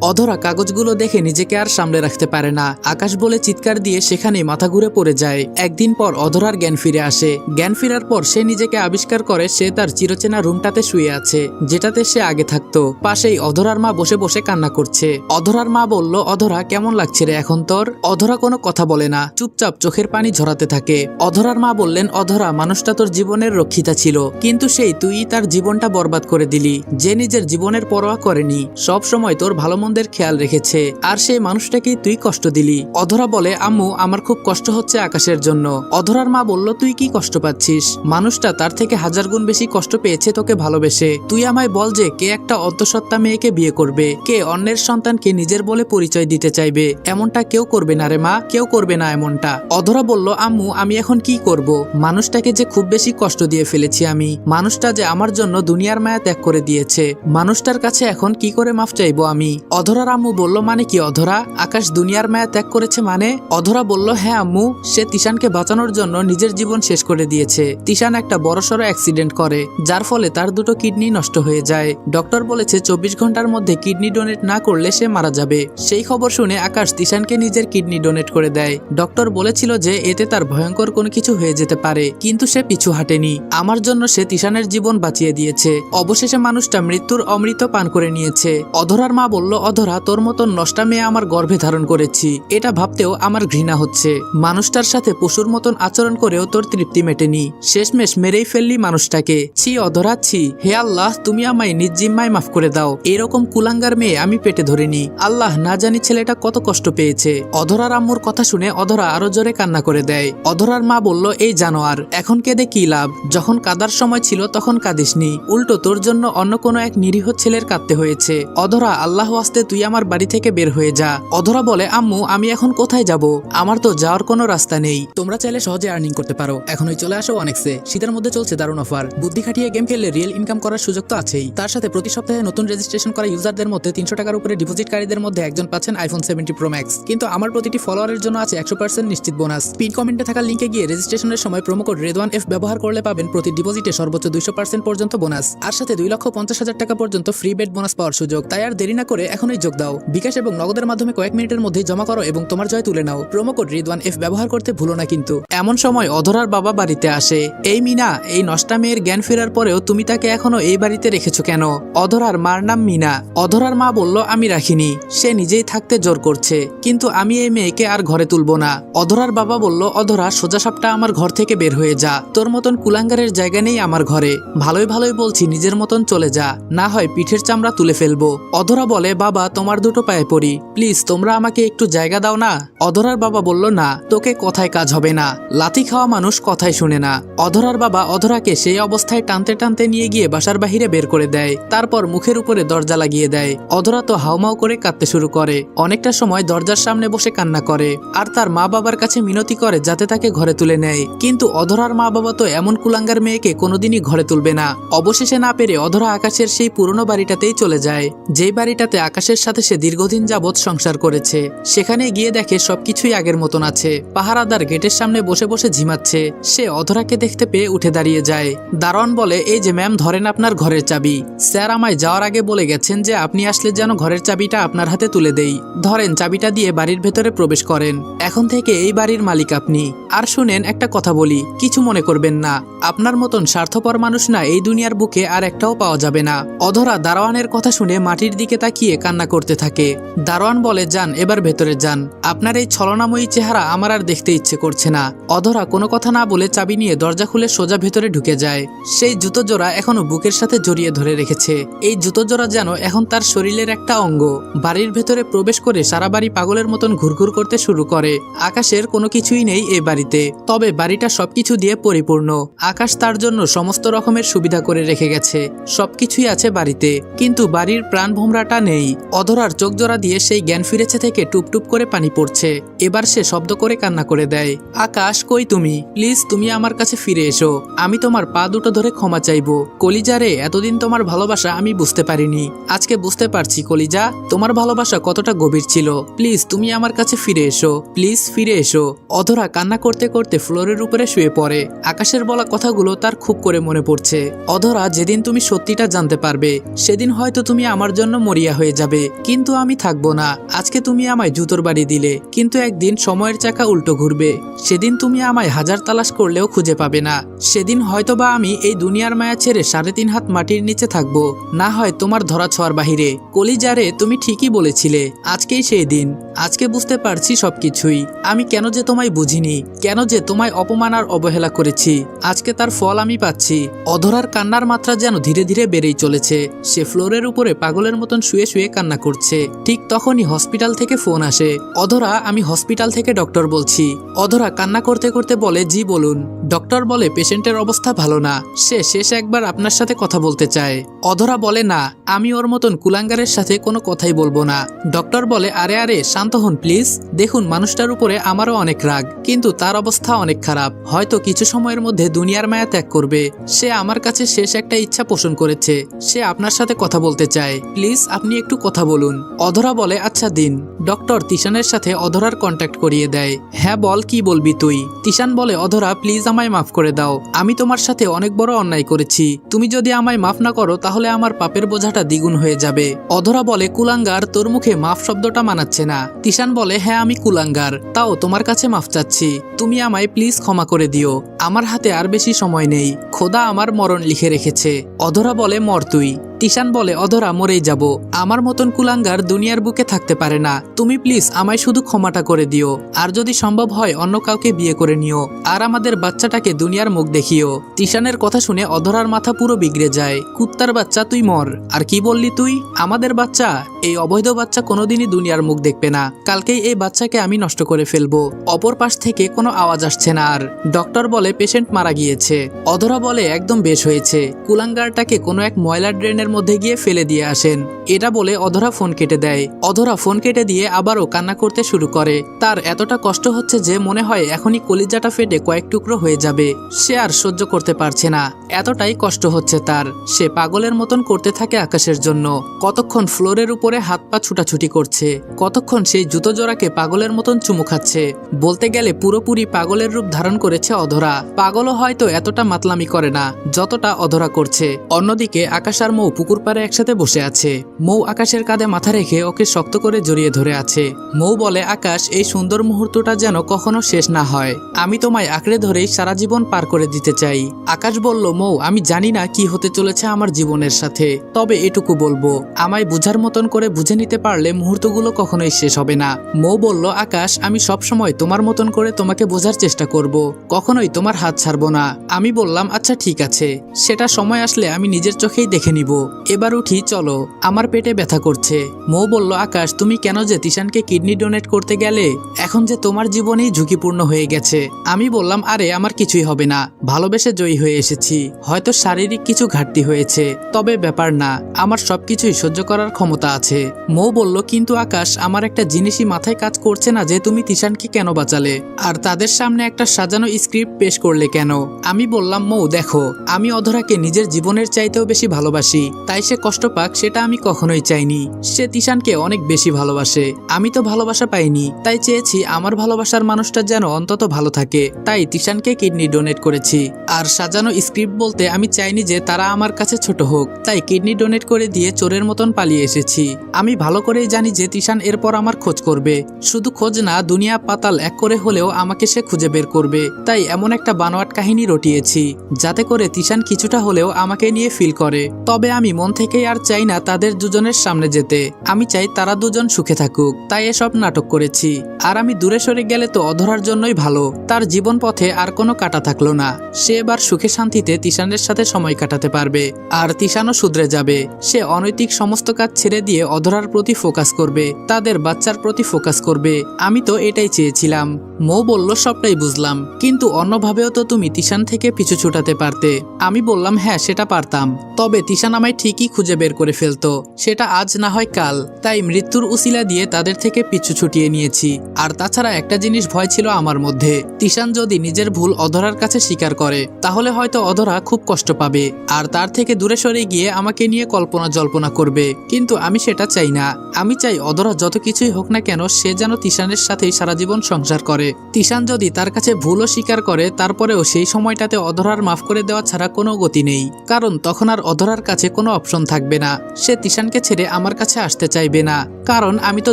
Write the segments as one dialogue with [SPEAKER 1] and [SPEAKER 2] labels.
[SPEAKER 1] অধরা কাগজগুলো দেখে নিজেকে আর সামলে রাখতে পারে না। আকাশ বলে চিৎকার দিয়ে সেখানে মাথা ঘুরে পড়ে যায়। একদিন পর অধরার জ্ঞান ফিরে আসে। জ্ঞান ফেরার পর সে নিজেকে আবিষ্কার করে সে তার চিরচেনা রুমটাতে শুয়ে আছে, যেটাতে সে আগে থাকতো। পাশেই অধরার মা বসে বসে কান্না করছে। অধরার মা বলল, অধরা, কেমন লাগছে রে এখন তোর? অধরা কোনো কথা বলে না। চুপচাপ চোখের পানি ঝরাতে থাকে। অধরার মা বললেন, অধরা, মানুষটা তোর জীবনের রক্ষিতা ছিল, কিন্তু সেই তুই তার জীবনটা বরবাদ করে দিলি। যে নিজের জীবনের পরোয়া করেনি। সব সময় তোর ভালো মন্দের খেয়াল রেখেছে। আর সেই মানুষটাকেই তুই কষ্ট দিলি। অধরা বলে, আম্মু, আমার খুব কষ্ট হচ্ছে আকাশের জন্য। অধরার মা বলল, তুই কি কষ্ট পাচ্ছিস? মানুষটা তার থেকে হাজার গুণ বেশি কষ্ট পেয়েছে তোকে ভালোবেসে। তুই আমায় বল যে, কে একটা অন্তঃসত্ত্বা মেয়েকে বিয়ে করবে? কে অন্যের সন্তানকে নিজের বলে পরিচয় দিতে চাইবে? এমনটা কেউ করবে না রে মা, কেউ করবে না এমনটা। অধরা বলল, আম্মু, আমি এখন কি করব? মানুষটাকে যে খুব বেশি কষ্ট দিয়ে ফেলেছি আমি। মানুষটা যে আমার জন্য দুনিয়ার মায়া ত্যাগ করে দিয়েছে। মানুষটার কাছে এখন কি করে মাফ চাইব আমি? অধরার আম্মু বলল মানে কি অধরা? আকাশ দুনিয়ার মায়া ত্যাগ করেছে মানে? অধরা বলল হ্যাঁ আম্মু, সে তিশানকে বাঁচানোর জন্য নিজের জীবন শেষ করে দিয়েছে। তিশান একটা বড়সড় অ্যাক্সিডেন্ট করে, যার ফলে তার দুটো কিডনি নষ্ট হয়ে যায়। ডক্টর বলেছে, চব্বিশ ঘণ্টার মধ্যে কিডনি ডোনেট না করলে সে মারা যাবে। সেই খবর শুনে আকাশ তিশানকে নিজের কিডনি ডোনেট করে দেয়। ডক্টর বলেছিল যে, এতে তার ভয়ঙ্কর কোনো কিছু হয়ে যেতে পারে, কিন্তু সে পিছু হাঁটেনি। আমার জন্য সে তিশানের জীবন বাঁচিয়ে দিয়েছে। অবশেষে মানুষটা মৃত্যুর অমৃত পান করে নিয়েছে। অধরার মা বলল অধরা তোর মতন নষ্টা মেয়ে আমার গর্ভে ধারণ করেছি। এটা ভাবতেও আমার ঘৃণা হচ্ছে। মানুষটার সাথে পশুর মতন আচরণ করেও তোর তৃপ্তি মেটেনি। শেষমেশ মেরেই ফেললি মানুষটাকে। ছি অধরা, ছি। হে আল্লাহ, তুমি আমায় নির্জিম্মায় মাফ করে দাও। এরকম কুলাঙ্গার মেয়ে আমি পেটে ধরিনি। আল্লাহ না জানি ছেলেটা কত কষ্ট পেয়েছে। অধরার আম্মুর কথা শুনে অধরা আরও জোরে কান্না করে দেয়। অধরার মা বলল, এই জানোয়ার, এখন কেঁদে কি লাভ? যখন কাদার সময় ছিল তখন কাঁদিসনি। উল্টো তোর জন্য অন্য কোনো এক নিরীহ ছেলের কাঁদতে হয়েছে। অধরা আল্লাহ আসতে তুই আমার বাড়ি থেকে বের হয়ে যা। অধরা বলে, আম্মু, আমি এখন কোথায় যাব? আমার তো যাওয়ার কোনো রাস্তা নেই। তোমরা চাইলে সহজে আর্নিং করতে পারো। এখনই চলে আসো অনেকসে। শীতের মধ্যে চলছে দারুণ অফার বুদ্ধি খাটিয়ে গেম খেললে রিয়েল ইনকাম করার সুযোগ তো আছেই। তার সাথে প্রতি সপ্তাহে নতুন রেজিস্ট্রেশন করা ইউজারদের মধ্যে তিনশো টাকার উপরে ডিপোজিটকারীদের মধ্যে একজন পাচ্ছেন আইফোন সেভেন্টি প্রো ম্যাক্স কিন্তু আমার প্রতিটি ফলোয়ারের জন্য আছে একশো পার্সেন্ট নিশ্চিত বোনাস পিন কমেন্টে থাকা লিঙ্কে গিয়ে রেজিস্ট্রেশনের সময় কোড রেদওয়ান এফ ব্যবহার করলে পাবেন প্রতি ডিপোজিটে সর্বোচ্চ দুইশো পার্সেন্ট পর্যন্ত বোনাস আর সাথে দুই লক্ষ পঞ্চাশ হাজার টাকা পর্যন্ত ফ্রি বেড বোনাস পাওয়ার সুযোগ। তাই আর দেরি না করে এখনই যোগ দাও। বিকাশ এবং নগদের মাধ্যমে কয়েক মিনিটের মধ্যেই জমা করো এবং তোমার জয় তুলে নাও। প্রোমো কোড রিদওয়ান এফ ব্যবহার করতে ভুলো না কিন্তু। এমন সময় অধরার বাবা বাড়িতে আসে। এই মিনা, এই নষ্টা মেয়ের জ্ঞান ফেরার পরেও তুমি তাকে এখনও এই বাড়িতে রেখেছো কেন? অধরার মার নাম মিনা। অধরার মা বলল, আমি রাখিনি। সে নিজেই থাকতে জোর করছে। কিন্তু আমি এই মেয়েকে আর ঘরে তুলবো না। অধরার বাবা বলল, অধরা, সোজা সাপটা আমার ঘর থেকে বের হয়ে যা। তোর মতন কুলাঙ্গারের জায়গা নেই আমার ঘরে। ভালোই ভালোই বলছি, নিজের মতন চলে যা। না হয় পিঠের চামড়া তুলে ফেলব। অধরা বলে, বাবা তোমার দুটো পায়ে পড়ি। প্লিজ, তোমরা আমাকে একটু জায়গা দাও না। অধরার বাবা বলল, না, তোকে কথায় কাজ হবে না। লাথি খাওয়া মানুষ কথাই শুনে না। অধরার বাবা অধরাকে সেই অবস্থায় টানতে টানতে নিয়ে গিয়ে বাসার বাহিরে বের করে দেয়। তারপর মুখের উপরে দরজা লাগিয়ে দেয়। অধরা তো হাউমাউ করে কাঁদতে শুরু করে। অনেকটা সময় দরজার সামনে বসে কান্না করে। আর তার মা বাবার কাছে মিনতি করে যাতে তাকে ঘরে তুলে নেয়। কিন্তু অধরার মা বাবা তো এমন কুলাঙ্গার মেয়েকে কোনোদিনই ঘরে তুলবে না। অবশেষে না পেরে অধরা আকাশের সেই পুরনো বাড়িটাতেই চলে যায়। যেই বাড়িটাতে আকাশের সাথে সে দীর্ঘদিন যাবৎ সংসার করেছে। সেখানে গিয়ে দেখে সবকিছুই আগের মতন আছে। পাহারাদার গেটের সামনে বসে বসে ঝিমাচ্ছে। সে অধরাকে দেখতে পেয়ে উঠে দাঁড়িয়ে যায়। দারোয়ান বলে, এই যে ম্যাম, ধরেন আপনার ঘরের চাবি। স্যার আমায় যাওয়ার আগে বলে গেছেন যে আপনি আসলে যেন ঘরের চাবিটা আপনার হাতে তুলে দেই। ধরেন চাবিটা দিয়ে বাড়ির ভেতরে প্রবেশ করেন। এখন থেকে এই বাড়ির মালিক আপনি। আর শুনেন, একটা কথা বলি, কিছু মনে করবেন না। আপনার মতন স্বার্থপর মানুষ না এই দুনিয়ার বুকে আর একটাও পাওয়া যাবে না। অধরা দারোয়ানের কথা শুনে মাটির দিকে তাকিয়ে কান্না করতে থাকে। দারোয়ান বলে, যান, এবার ভেতরে যান। আপনার এই ছলনাময়ী চেহারা আমার আর দেখতে ইচ্ছে করছে না। অধরা কোনো কথা না বলে চাবি নিয়ে দরজা খুলে সোজা ভেতরে ঢুকে যায়। সেই জুতো জোড়া এখনও বুকের সাথে জড়িয়ে ধরে রেখেছে। এই জুতো জোড়া যেন এখন তার শরীরের একটা অঙ্গ। বাড়ির ভেতরে প্রবেশ করে সারা বাড়ি পাগলের মতন ঘুরঘুর করতে শুরু করে। আকাশের কোনো কিছুই নেই এই বাড়িতে। তবে বাড়িটা সবকিছু দিয়ে পরিপূর্ণ। আকাশ তার জন্য সমস্ত রকমের সুবিধা করে রেখে গেছে। সবকিছুই আছে বাড়িতে। কিন্তু বাড়ির প্রাণ ভোমরাটা নেই। অধরার চোখ জোড়া দিয়ে সেই জ্ঞান ফিরেছে থেকে টুপটুপ করে পানি পড়ছে। এবার সে শব্দ করে কান্না করে দেয়, আকাশ, কই তুমি? প্লিজ, তুমি আমার কাছে ফিরে এসো। আমি তোমার পা দুটো ধরে ক্ষমা চাইব। কলিজা রে, এতদিন তোমার ভালোবাসা আমি বুঝতে পারিনি। আজকে বুঝতে পারছি, কলিজা, তোমার ভালোবাসা কতটা গভীর ছিল। প্লিজ, তুমি আমার কাছে ফিরে এসো। প্লিজ, ফিরে এসো। অধরা কান্না করতে করতে ফ্লোরের উপরে শুয়ে পড়ে। আকাশের বলা কথাগুলো তার খুব করে মনে পড়ছে। অধরা, যেদিন তুমি সত্যিটা জানতে পারবে, সেদিন হয়তো তুমি আমার জন্য মরিয়া হয়ে যাবে। যাবে, কিন্তু আমি থাকব না। আজকে তুমি আমায় জুতোর বাড়ি দিলে, কিন্তু একদিন সময়ের চাকা উল্টো ঘুরবে। সেদিন তুমি আমায় হাজার তালাশ করলেও খুঁজে পাবে না। সেদিন হয়তোবা আমি এই দুনিয়ার মায়া ছেড়ে সাড়ে তিন হাত মাটির নিচে থাকব। না হয় তোমার ধরা ছোঁয়ার বাহিরে। কলিজারে তুমি ঠিকই বলেছিলে, আজকেই সেই দিন। আজকে বুঝতে পারছি সবকিছুই। আমি কেন যে তোমায় বুঝিনি, কেন যে তোমায় অপমান আর অবহেলা করেছি। আজকে তার ফল আমি পাচ্ছি। অধরার কান্নার মাত্রা যেন ধীরে ধীরে বেড়েই চলেছে। সে ফ্লোরের উপরে পাগলের মতন শুয়ে শুয়ে কান্না করছে। ঠিক তখনই হসপিটাল থেকে ফোন আসে। অধরা, আমি হসপিটাল থেকে ডক্টর বলছি। অধরা কান্না করতে করতে বলে, জি, বলুন। ডক্টর বলে, পেশেন্টের অবস্থা ভালো না। সে শেষ একবার আপনার সাথে কথা বলতে চায়। অধরা বলে, না, আমি ওর মতন কুলাঙ্গারের সাথে কোনো কথাই বলব না। ডক্টর বলে, আরে আরে, শান্ত হন, প্লিজ। দেখুন, মানুষটার উপরে আমারও অনেক রাগ। কিন্তু তার অবস্থা অনেক খারাপ। হয়তো কিছু সময়ের মধ্যে দুনিয়ার মায়া ত্যাগ করবে। সে আমার কাছে শেষ একটা ইচ্ছা পোষণ করেছে। সে আপনার সাথে কথা বলতে চায়। প্লিজ, আপনি একটু কথা বলুন। অধরা বলে আচ্ছা দিন। ডক্টর তিশানের সাথে অধরার কন্ট্যাক্ট করিয়ে দেয়। হ্যাঁ বল, কি বলবি তুই? তিশান বলে, অধরা প্লিজ আমায় মাফ করে দাও। আমি তোমার সাথে অনেক বড় অন্যায় করেছি। তুমি যদি আমায় মাফ না করো, তাহলে আমার পাপের বোঝাটা দ্বিগুণ হয়ে যাবে। অধরা বলে, কুলাঙ্গার, তোর মুখে মাফ শব্দটা মানাচ্ছে না। তিশান বলে হ্যাঁ আমি কুলাঙ্গার। তাও তোমার কাছে মাফ চাচ্ছি। তুমি আমায় প্লিজ ক্ষমা করে দিও। আমার হাতে আর বেশি সময় নেই। খোদা আমার মরণ লিখে রেখেছে। অধরা বলে, মর তুই। তিশান বলে, অধরা, মরেই যাব। আমার মতন কুলাঙ্গার দুনিয়ার বুকে থাকতে পারে না। তুমি প্লিজ আমায় শুধু ক্ষমাটা করে দিও। আর যদি সম্ভব হয়, অন্য কাউকে বিয়ে করে নিও। আর আমাদের বাচ্চাটাকে দুনিয়ার মুখ দেখিও। তিশানের কথা শুনে অধরার মাথা পুরো বিগড়ে যায়। কুত্তার বাচ্চা, তুই মর। আর কি বললি তুই? আমাদের বাচ্চা? এই অবৈধ বাচ্চা কোনোদিনই দুনিয়ার মুখ দেখবে না। কালকেই এই বাচ্চাকে আমি নষ্ট করে ফেলব। অপর পাশ থেকে কোনো আওয়াজ আসছে না আর। ডক্টর বলে পেশেন্ট মারা গিয়েছে। অধরা বলে একদম বেশ হয়েছে। কুলাঙ্গারটাকে কোনো এক ময়লা ড্রেনের মধ্যে গিয়ে ফেলে দিয়ে আসেন। এটা বলে অধরা ফোন কেটে দেয়। অধরা ফোন কেটে দিয়ে আবারও কান্না করতে শুরু করে। তার এতটা কষ্ট হচ্ছে যে মনে হয় এখনই কলিজাটা ফেটে কয়েক টুকরো হয়ে যাবে। সে আর সহ্য করতে পারছে না। এতটাই কষ্ট হচ্ছে তার। সে পাগলের মতন করতে থাকে আকাশের জন্য। কতক্ষণ ফ্লোরের উপরে হাত পা ছুটাছুটি করছে। কতক্ষণ সেই জুতো জোড়াকে পাগলের মতন চুমু খাচ্ছে। বলতে গেলে পুরোপুরি পাগলের রূপ ধারণ করেছে অধরা। পাগলও হয়তো এতটা মাতলামি করে না, যতটা অধরা করছে। অন্যদিকে আকাশ আর মৌ পুকুর পাড়ে একসাথে বসে আছে। মৌ আকাশের কাঁধে মাথা রেখে ওকে শক্ত করে জড়িয়ে ধরে আছে। মৌ বলে, আকাশ, এই সুন্দর মুহূর্তটা যেন কখনো শেষ না হয়। আমি তোমায় আঁকড়ে ধরেই সারা জীবন পার করে দিতে চাই। আকাশ বলল, মৌ, আমি জানি না কি হতে চলেছে আমার জীবনের সাথে। তবে এটুকু বলব, আমায় বুঝার মতন করে বুঝে নিতে পারলে মুহূর্তগুলো কখনোই শেষ হবে না। মৌ বলল, আকাশ, আমি সব সময় তোমার মতন করে তোমাকে বোঝার চেষ্টা করব। কখনোই তোমার হাত ছাড়বো না। আমি বললাম আচ্ছা ঠিক আছে। সেটা সময় আসলে আমি নিজের চোখেই দেখে নিব। এবার উঠি, চলো। আমার পেটে ব্যথা করছে। মৌ বলল, আকাশ, তুমি কেন যে তিশানকে কিডনি ডোনেট করতে গেলে? এখন যে তোমার জীবনেই ঝুঁকিপূর্ণ হয়ে গেছে। আমি বললাম, আরে, আমার কিছুই হবে না। ভালোবেসে জয়ী হয়ে এসেছি। হয়তো শারীরিক কিছু ঘাটতি হয়েছে। তবে ব্যাপার না। আমার সবকিছুই সহ্য করার ক্ষমতা আছে। মৌ বলল, কিন্তু আকাশ, আমার একটা জিনিসই মাথায় কাজ করছে না যে তুমি তিশানকে কেন বাঁচালে? আর তাদের সামনে একটা সাজানো স্ক্রিপ্ট পেশ করলে কেন? আমি বললাম, মৌ, দেখো, আমি অধরাকে নিজের জীবনের চাইতেও বেশি ভালোবাসি। তাই সে কষ্ট পাক, সেটা আমি কখনোই চাইনি। সে তিশানকে অনেক বেশি ভালোবাসে। আমি তো ভালোবাসা পাইনি। তাই চেয়েছি আমার ভালোবাসার মানুষটা যেন অন্তত ভালো থাকে। তাই তিশানকে কিডনি ডোনেট করেছি। আর সাজানো স্ক্রিপ্ট বলতে আমি চাইনি যে তারা আমার কাছে ছোট হোক। তাই কিডনি ডোনেট করে দিয়ে চোরের মতন পালিয়ে এসেছি। আমি ভালো করেই জানি যে তিশান এরপর আমার খোঁজ করবে। শুধু খোঁজ না, দুনিয়া পাতাল এক করে হলেও আমাকে সে খুঁজে বের করবে। তাই এমন একটা বানোয়াট কাহিনী রটিয়েছি, যাতে করে তিশান কিছুটা হলেও আমাকে নিয়ে ফিল করে। তবে আমি মন থেকেই আর চাই না তাদের দুজনের সামনে যেতে। আমি চাই তারা দুজন সুখে থাকুক। তাই এসব নাটক করেছি। আর আমি দূরে সরে গেলে তো অধরার জন্যই ভালো। তার জীবন পথে আর কোনো কাটা থাকল না। সে এবার সুখে শান্তিতে তিশানের সাথে সময় কাটাতে পারবে। আর তিশানও শুধরে যাবে। সে অনৈতিক সমস্ত কাজ ছেড়ে দিয়ে অধরার প্রতি ফোকাস করবে, তাদের বাচ্চার প্রতি ফোকাস করবে। আমি তো এটাই চেয়েছিলাম। মো বলল, সবটাই বুঝলাম। কিন্তু অন্যভাবেও তো তুমি তিশান থেকে পিছু ছুটাতে পারতে। আমি বললাম হ্যাঁ সেটা পারতাম। তবে তিশান আমায় ঠিকই খুঁজে বের করে ফেলতো। সেটা আজ না হয় কাল। তাই মৃত্যুর উসিলা দিয়ে তাদের থেকে পিছু ছুটিয়ে নিয়েছি। আর তাছাড়া একটা জিনিস ভয় ছিল আমার মধ্যে। তিশান যদি নিজের ভুল অধরার কাছে স্বীকার করে, তাহলে হয়তো অধরা খুব কষ্ট পাবে। আর তার থেকে দূরে সরে গিয়ে আমাকে নিয়ে কল্পনা জল্পনা করবে। কিন্তু আমি সেটা চাই না। আমি চাই অধরা যত কিছুই হোক না কেন সে যেন তিশানের সাথেই সারা জীবন সংসার করে। তিশান যদি তার কাছে ভুলও স্বীকার করে, তারপরেও সেই সময়টাতে অধরার মাফ করে দেওয়া ছাড়া কোনো গতি নেই। কারণ তখন আর অধরার কাছে কোনো অপশন থাকবে না। সে তিশানকে ছেড়ে আমার কাছে আসতে চাইবে না। কারণ আমি তো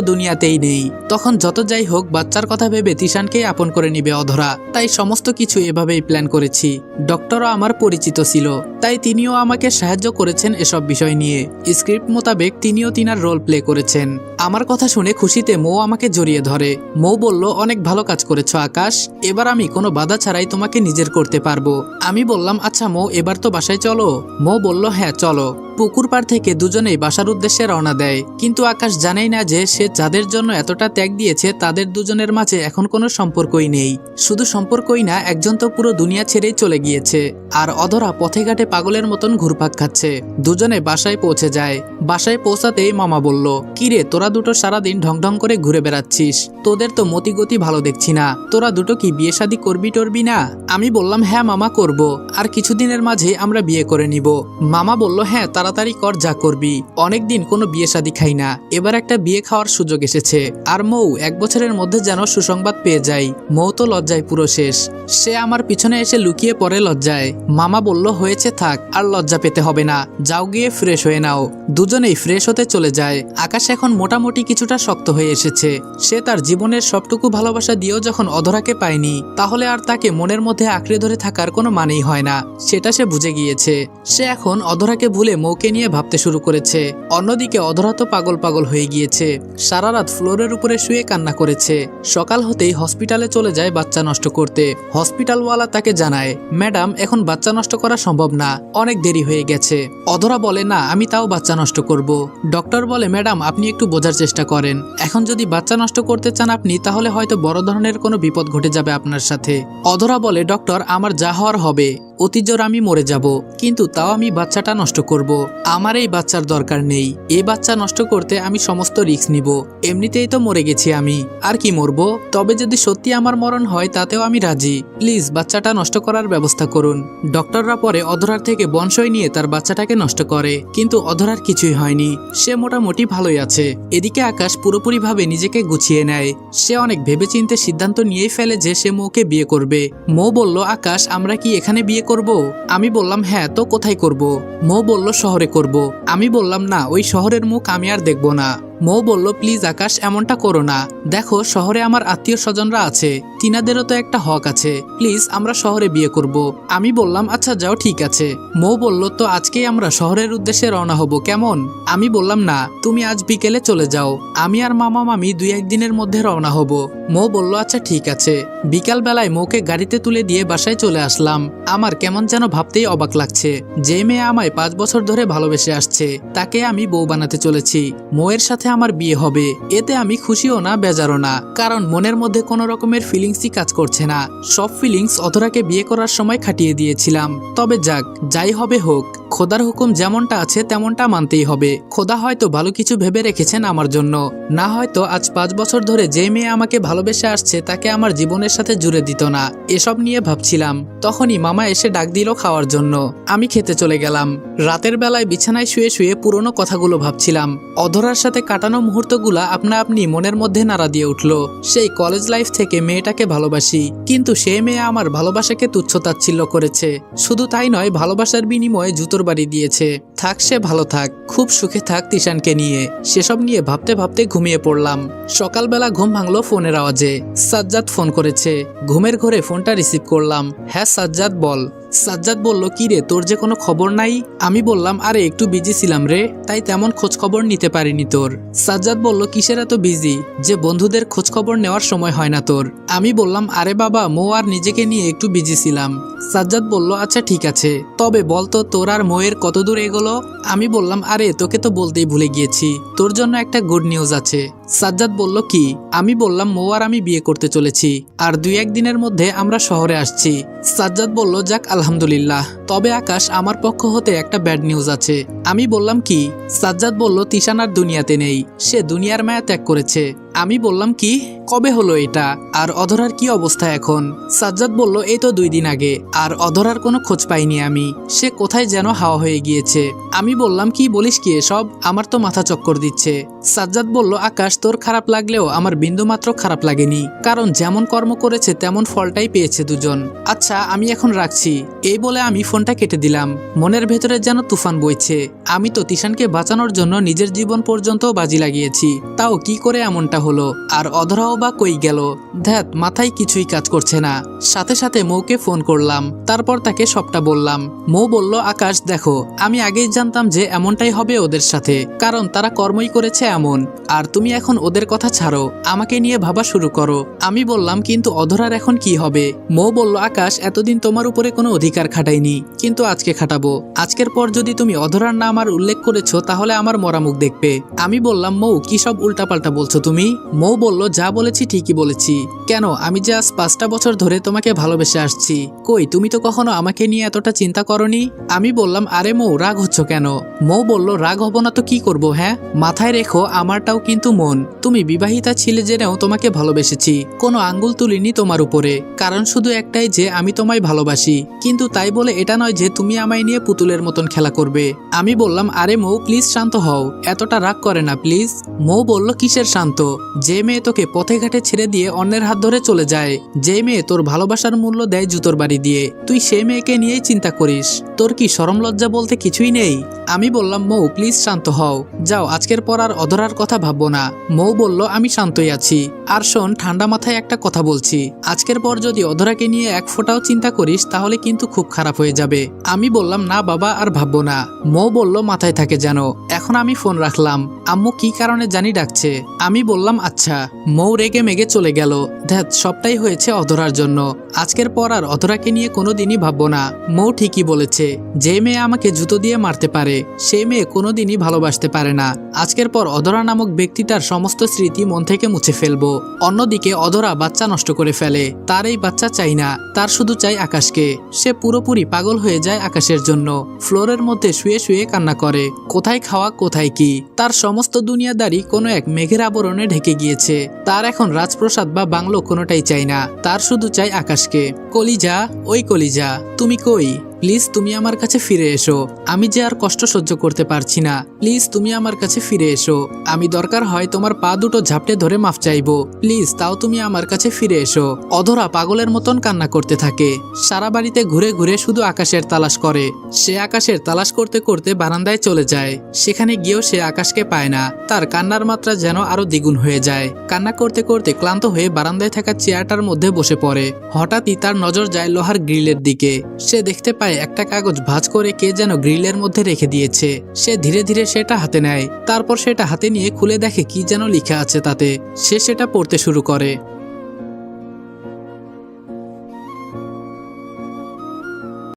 [SPEAKER 1] দুনিয়াতেই নেই। তখন যত যাই হোক, বাচ্চার কথা ভেবে তিশানকেই আপন করে নিবে অধরা। তাই সমস্ত কিছু এভাবেই প্ল্যান করেছি। ডক্টরও আমার পরিচিত ছিল। তাই তিনিও আমাকে সাহায্য করেছেন এসব বিষয় নিয়ে। স্ক্রিপ্ট মোতাবেক তিনিও তিনার রোল প্লে করেছেন। আমার কথা শুনে খুশিতে মৌ আমাকে জড়িয়ে ধরে। মৌ বলল, অনেক ভালো কাজ করেছ আকাশ। এবার আমি কোনো বাধা ছাড়াই তোমাকে নিজের করতে পারব। আমি বললাম আচ্ছা মৌ, এবার তো বাসায় চলো। মৌ বলল হ্যাঁ চলো। পুকুর পাড় থেকে দুজনেই বাসার উদ্দেশ্যে রওনা দেয়। কিন্তু আকাশ জানেই না যে সে যাদের জন্য এতটা ত্যাগ দিয়েছে, তাদের দুজনের মাঝে এখন কোনো সম্পর্কই নেই। শুধু সম্পর্কই না, একজন তো পুরো দুনিয়া ছেড়েই চলে গিয়েছে। আর অধরা পথে ঘাটে পাগলের মতন ঘুরপাক খাচ্ছে। দুজনে বাসায় পৌঁছে যায়। বাসায় পৌঁছাতেই মামা বলল কিরে তোরা দুটো সারাদিন ঢং ঢং করে ঘুরে বেড়াচ্ছিস। তোদের তো মতিগতি ভালো দেখছি না। তোরা দুটো কি বিয়ে শাদী করবি টরবি না? আমি বললাম হ্যাঁ মামা করব। আর কিছুদিনের মাঝে আমরা বিয়ে করে নিব। মামা বলল হ্যাঁ তাড়াতাড়ি কর যা করবি। অনেকদিন কোনো বিয়ে শাদী খাই না। এবার একটা বিয়ে খাওয়ার সুযোগ এসেছে। আর মৌ, এক বছরের মধ্যে যেন সুসংবাদ পেয়ে যাই মৌ তো লজ্জায় পুরো শেষ। সে আমার পিছনে এসে লুকিয়ে পড়ে লজ্জায়। মামা বলল, হয়েছে থাক, আর লজ্জা পেতে হবে না। যাও গিয়ে ফ্রেশ হয়ে নাও। দুজনেই ফ্রেশ হতে চলে যায়। আকাশ এখন মোটামুটি কিছুটা শক্ত হয়ে এসেছে। সে তার জীবনের সবটুকু ভালোবাসা দিয়েও যখন অধরাকে পায়নি, তাহলে আর তাকে মনের মধ্যে আঁকড়ে ধরে থাকার কোনো মানেই হয় না, সেটা সে বুঝে গিয়েছে। সে এখন অধরাকে ভুলে মৌকে নিয়ে ভাবতে শুরু করেছে। অন্যদিকে অধরা তো পাগল পাগল হয়ে গিয়েছে। সারা রাত ফ্লোরের উপরে শুয়ে কান্না করেছে। সকাল হতেই হসপিটালে চলে যায় বাচ্চা নষ্ট করতে। হসপিটালওয়ালা তাকে জানায়, ম্যাডাম, এখন বাচ্চা নষ্ট করা সম্ভব না। অনেক দেরি হয়ে গেছে। অধরা বলে, না, আমি তাও বাচ্চা নষ্ট করব। ডক্টর বলে, ম্যাডাম, আপনি একটু বোঝার চেষ্টা করেন। এখন যদি বাচ্চা নষ্ট করতে চান আপনি, তাহলে হয়তো বড় ধরনের কোনো বিপদ ঘটে যাবে আপনার সাথে। অধরা বলে, ডক্টর, আমার যা হওয়ার হবে। অতিজোর আমি মরে যাব। কিন্তু তাও আমি বাচ্চাটা নষ্ট করব। আমার এই বাচ্চার দরকার নেই। এই বাচ্চা নষ্ট করতে আমি সমস্ত রিস্ক নিব। এমনিতেই তো মরে গেছি আমি। আর কি মরবো? তবে যদি সত্যি আমার মরণ হয়, তাতেও আমি রাজি। প্লিজ, বাচ্চাটা নষ্ট করার ব্যবস্থা করুন। ডক্টররা পরে অধরার থেকে বংশই নিয়ে তার বাচ্চাটাকে নষ্ট করে। কিন্তু অধরার কিছুই হয়নি। সে মোটামুটি ভালোই আছে। এদিকে আকাশ পুরোপুরিভাবে নিজেকে গুছিয়ে নেয়। সে অনেক ভেবেচিন্তে সিদ্ধান্ত নিয়েই ফেলে যে সে মৌকে বিয়ে করবে। মৌ বলল, আকাশ, আমরা কি এখানে বিয়ে করব? আমি বললাম হ্যাঁ তো কোথায় করব? মৌ বলল, শহরে করব। আমি বললাম, না, ওই শহরের মুখ আমি আর দেখব না। মৌ বলল, প্লিজ আকাশ, এমনটা করো না। দেখো, শহরে আমার আত্মীয় স্বজনরা আছে। তিনাদেরও তো একটা হক আছে। প্লিজ, আমরা শহরে বিয়ে করব। আমি বললাম আচ্ছা যাও, ঠিক আছে। মৌ বলল, তো আজকেই আমরা শহরের উদ্দেশ্যে রওনা হব, কেমন? আমি বললাম, না, তুমি আজ বিকেলে চলে যাও। আমি আর মামা, মামি দুই একদিনের মধ্যে রওনা হব। মৌ বলল আচ্ছা ঠিক আছে। বিকাল বেলায় মৌকে গাড়িতে তুলে দিয়ে বাসায় চলে আসলাম। আমার কেমন যেন ভাবতেই অবাক লাগছে। যে মেয়ে আমায় পাঁচ বছর ধরে ভালোবেসে আসছে, তাকে আমি বউ বানাতে চলেছি। মৌয়ের সাথে আমার বিয়ে হবে। এতে আমি খুশিও না, বেজারও না। কারণ মনের মধ্যে কোনো রকমের ফিলিংসই কাজ করছে না। সব ফিলিংস অথরাকে বিয়ে করার সময় খাটিয়ে দিয়েছিলাম। তবে যাক, যাই হবে হোক। খোদার হুকুম যেমনটা আছে তেমনটা মানতেই হবে। খোদা হয়তো ভালো কিছু ভেবে রেখেছেন আমার জন্য। না হয়তো আজ পাঁচ বছর ধরে যে মেয়ে আমাকে ভালোবেসে আসছে তাকে আমার জীবনের সাথে জুড়ে দিত না। এসব নিয়ে ভাবছিলাম। তখনই মামা এসে ডাক দিল খাওয়ার জন্য। আমি খেতে চলে গেলাম। রাতের বেলায় বিছানায় শুয়ে শুয়ে পুরনো কথাগুলো ভাবছিলাম। অধরার সাথে কাটানো মুহূর্তগুলা আপনা আপনি মনের মধ্যে নাড়া দিয়ে উঠল। সেই কলেজ লাইফ থেকে মেয়েটাকে ভালোবাসি। কিন্তু সে মেয়ে আমার ভালোবাসাকে তুচ্ছতাচ্ছিল্য করেছে। শুধু তাই নয়, ভালোবাসার বিনিময়ে জুতোর বাড়ি দিয়েছে। থাক সে ভালো থাক, খুব সুখে থাক তিশানকে নিয়ে। সেসব নিয়ে ভাবতে ভাবতে ঘুমিয়ে পড়লাম। সকালবেলা ঘুম ভাঙলো ফোনের আওয়াজে। সাজ্জাদ ফোন করেছে। ঘুমের ঘরে ফোনটা রিসিভ করলাম। হ্যাঁ সাজ্জাদ, বল। সাজ্জাদ বলল, কি রে, তোর যে কোনো খবর নাই? আমি বললাম, আরে, একটু বিজি ছিলাম রে, তাই তেমন খোঁজ খবর নিতে পারিনি তোর। সাজ্জাদ বলল, কিসের এত বিজি যে বন্ধুদের খোঁজ খবর নেওয়ার সময় হয় না তোর। আমি বললাম, আরে বাবা, মো আর নিজেকে নিয়ে একটু বিজি ছিলাম। সাজ্জাদ বলল আচ্ছা ঠিক আছে। তবে বলতো, তোর আর মৌয়ের কত দূর এগোলো? আমি বললাম, আরে, তোকে তো বলতেই ভুলে গিয়েছি। তোর জন্য একটা গুড নিউজ আছে। সাজ্জাদ বলল, কি? আমি বললাম মৌ আর আমি বিয়ে করতে চলেছি, আর দুই একদিনের মধ্যে আমরা শহরে আসছি। সাজ্জাদ বলল, যাক, আলহামদুলিল্লাহ। তবে আকাশ, আমার পক্ষ হতে একটা ব্যাড নিউজ আছে। আমি বললাম, কি? সাজ্জাদ বলল, তিশান আর দুনিয়াতে নেই, সে দুনিয়ার মায়া ত্যাগ করেছে। আমি বললাম, কি? কবে হলো এটা? আর অধরার কি অবস্থা এখন? সাজ্জাদ বলল, এই তো দুই দিন আগে, আর অধরার কোনো খোঁজ পাইনি আমি। সে কোথায় যেন হাওয়া হয়ে গিয়েছে। আমি বললাম, কি বলিস কি এসব? আমার তো মাথা চক্কর দিচ্ছে। সাজ্জাদ বলল, আকাশ তোর খারাপ লাগলেও আমার বিন্দু মাত্র খারাপ লাগেনি। কারণ যেমন কর্ম করেছে, তেমন ফলটাই পেয়েছে দুজন। আচ্ছা আমি এখন রাখছি। এই বলে আমি ফোনটা কেটে দিলাম। মনের ভেতরে যেন তুফান বইছে। আমি তো তিশানকে বাঁচানোর জন্য নিজের জীবন পর্যন্ত বাজি লাগিয়েছি। তাও কি করে এমনটা হলো? আর অধরাও বা কই গেল? ধ্যাত মাথায় কিছুই কাজ করছে না। সাথে সাথে মৌকে ফোন করলাম। তারপর তাকে সবটা বললাম। মৌ বলল, আকাশ, দেখো, আমি আগেই জানতাম যে এমনটাই হবে ওদের সাথে। কারণ তারা কর্মই করেছে এমন। আর তুমি এখন ওদের কথা ছাড়ো, আমাকে নিয়ে ভাবা শুরু করো। আমি বললাম, কিন্তু অধরার এখন কি হবে? মৌ বলল, আকাশ, এতদিন তোমার উপরে কোনো অধিকার খাটাইনি কিন্তু আজকে খাটাবো। আজকের পর যদি তুমি অধরার নাম আর উল্লেখ করেছ, তাহলে আমার মরামুখ দেখবে। আমি বললাম, মৌ, কি সব উল্টাপাল্টা বলছো তুমি? মৌ বলল, যা বলেছি ঠিকই বলেছি। কেন, আমি যে আজ পাঁচটা বছর ধরে তোমাকে ভালোবেসে আসছি। কই, তুমি তো কখনো আমাকে নিয়ে এতটা চিন্তা করনি? আমি বললাম, আরে মৌ, রাগ হচ্ছ কেন? মৌ বলল, রাগ হব না তো কি করব হ্যাঁ? মাথায় রেখো, আমারটাও কিন্তু মন। তুমি বিবাহিতা ছিলে জেনেও তোমাকে ভালোবেসেছি। কোনো আঙ্গুল তুলিনি তোমার উপরে। কারণ শুধু একটাই যে আমি তোমায় ভালোবাসি। কিন্তু তাই বলে এটা নয় যে তুমি আমায় নিয়ে পুতুলের মতন খেলা করবে। আমি বললাম, আরে মৌ, প্লিজ শান্ত হও। এতটা রাগ করে না, প্লিজ। মৌ বলল, কিসের শান্ত? যে মেয়ে তোকে পথে ঘাটে ছেড়ে দিয়ে অন্যের হাত ধরে চলে যায়, যে মেয়ে তোর ভালোবাসার মূল্য দেয় জুতোর বাড়ি দিয়ে। তুই সেই মেয়েকে নিয়েই চিন্তা করিস। তোর কি সরম লজ্জা বলতে কিছুই নেই? আমি বললাম, মৌ, প্লিজ শান্ত হও। যাও, আজকের পর আর অধরার কথা ভাববো না। মৌ বলল, আমি শান্তই আছি। আর শোন, ঠান্ডা মাথায় একটা কথা বলছি। আজকের পর যদি অধরাকে নিয়ে এক ফোঁটাও চিন্তা করিস, তাহলে কিন্তু খুব খারাপ হয়ে যাবে। আমি বললাম, না বাবা, আর ভাববো না। মৌ বলল, মাথায় থাকে যেন। এখন আমি ফোন রাখলাম। আম্মু কি কারণে জানি ডাকছে? আমি বললাম আচ্ছা। মৌ রেগে মেগে চলে গেল। ধ্যাত সবটাই হয়েছে অধরার জন্য। আজকের পর আর অধরাকে নিয়ে কোনোদিনই ভাববো না। মৌ ঠিকই বলেছে, যে মেয়ে আমাকে জুতো দিয়ে মারতে পারে সেই মেয়ে কোনোদিনই ভালোবাসতে পারে না। আজকের পর অধরা নামক ব্যক্তিটার সমস্ত স্মৃতি মন থেকে মুছে ফেলব। অন্যদিকে অধরা বাচ্চা নষ্ট করে ফেলে। তার এই বাচ্চা চাই না, তার শুধু চাই আকাশকে। সে পুরোপুরি পাগল হয়ে যায় আকাশের জন্য। ফ্লোরের মধ্যে শুয়ে শুয়ে কান্না করে, কোথায় খাওয়া, কোথায় কি? তার সমস্ত দুনিয়াদারি কোনো এক মেঘের আবরণে ঢেকে গিয়েছে। তার এখন রাজপ্রসাদ বা বাংলো কোনোটাই চাই না, তার শুধু চাই আকাশকে। কলিজা, ওই কলিজা, তুমি কই? প্লিজ তুমি আমার কাছে ফিরে এসো। আমি যে আর কষ্ট সহ্য করতে পারছি না। প্লিজ তুমি আমার কাছে ফিরে এসো। আমি দরকার হয় তোমার পা দুটো ঝাপটে ধরে মাফ চাইব। প্লিজ, তাও তুমি আমার কাছে ফিরে এসো। অধরা পাগলের মতন কান্না করতে থাকে। সারা বাড়িতে ঘুরে ঘুরে শুধু আকাশের তালাশ করে। সে আকাশের তালাশ করতে করতে বারান্দায় চলে যায়। সেখানে গিয়েও সে আকাশকে পায় না। তার কান্নার মাত্রা যেন আরও দ্বিগুণ হয়ে যায়। কান্না করতে করতে ক্লান্ত হয়ে বারান্দায় থাকা চেয়ারটার মধ্যে বসে পড়ে। হঠাৎই তার নজর যায় লোহার গ্রিলের দিকে। সে দেখতে পায় একটা কাগজ ভাঁজ করে কে যেন গ্রিলের মধ্যে রেখে দিয়েছে। সে ধীরে ধীরে সেটা হাতে নেয়। তারপর সেটা হাতে নিয়ে খুলে দেখে কি যেন লিখা আছে তাতে। সে সেটা পড়তে শুরু করে।